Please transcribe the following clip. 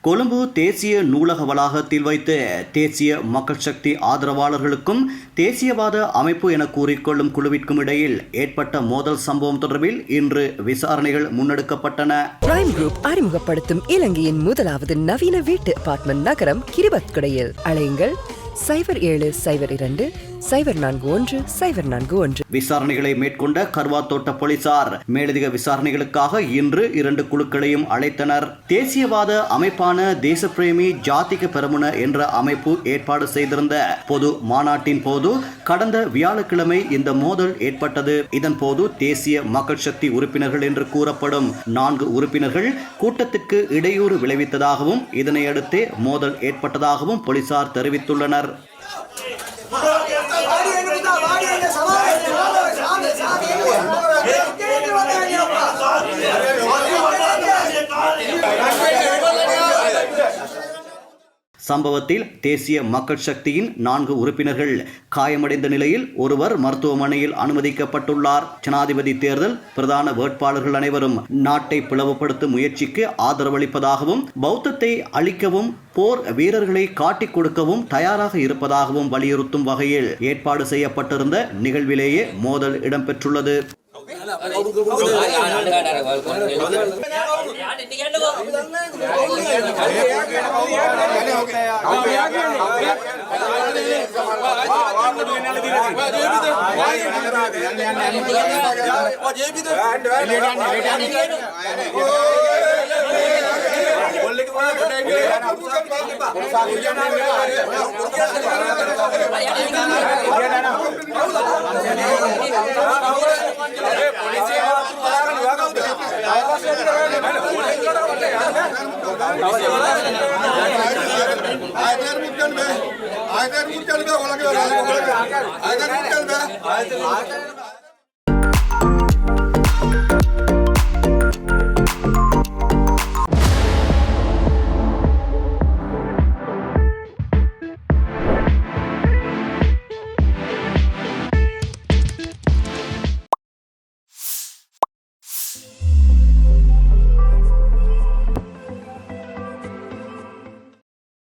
கொழும்பு தேசிய நூலக வளாகத்தில் வைத்து தேசிய மக்கள் சக்தி ஆதரவாளர்களுக்கும் தேசியவாத அமைப்பு என கூறிக்கொள்ளும் குழுவிற்கும் இடையில் ஏற்பட்ட மோதல் சம்பவம் தொடர்பில் இன்று விசாரணைகள் முன்னெடுக்கப்பட்டன. பிரைம் குரூப் அறிமுகப்படுத்தும் இலங்கையின் முதலாவது நவீன வீட்டு அபார்ட்மெண்ட் நகரம் கிரிபத்குடையில் அலையுங்கள். சைபர் ஏழு சைபர் இரண்டு சைபர் நான்கு ஒன்று சைபர் நான்கு ஒன்று. விசாரணைகளை மேற்கொண்ட கர்வாத்தோட்ட போலீசார் மேலதிக விசாரணைகளுக்காக இன்று இரண்டு குழுக்களையும் அழைத்தனர். தேசியவாத அமைப்பான தேசப்பிரேமி ஜாதிக பெருமுன என்ற அமைப்பு ஏற்பாடு செய்திருந்த பொது மாநாட்டின் போது கடந்த வியாழக்கிழமை இந்த மோதல் ஏற்பட்டது. இதன் போது தேசிய மக்கள் சக்தி உறுப்பினர்கள் என்று கூறப்படும் நான்கு உறுப்பினர்கள் கூட்டத்திற்கு இடையூறு விளைவித்ததாகவும் இதனையடுத்தே மோதல் ஏற்பட்டதாகவும் போலீசார் தெரிவித்துள்ளனர். சம்பவத்தில் தேசிய மக்கள் சக்தியின் நான்கு உறுப்பினர்கள் காயமடைந்த நிலையில் ஒருவர் மருத்துவமனையில் அனுமதிக்கப்பட்டுள்ளார் ஜனாதிபதி தேர்தல் பிரதான வேட்பாளர்கள் அனைவரும் நாட்டை பிளவுபடுத்தும் முயற்சிக்கு ஆதரவளிப்பதாகவும் பௌத்தத்தை அழிக்கவும் போர் வீரர்களை காட்டிக் கொடுக்கவும் தயாராக இருப்பதாகவும் வலியுறுத்தும் வகையில் ஏற்பாடு செய்யப்பட்டிருந்த நிகழ்விலேயே மோதல் இடம்பெற்றுள்ளது కొనసాగు ಆಯ್ತು ಮುಟ್ಟಲ್ಬೇ ಒಳಗೆ ಒಳಗೆ ಆಯ್ತು ಮುಟ್ಟಲ್ಬೇ ಆಯ್ತು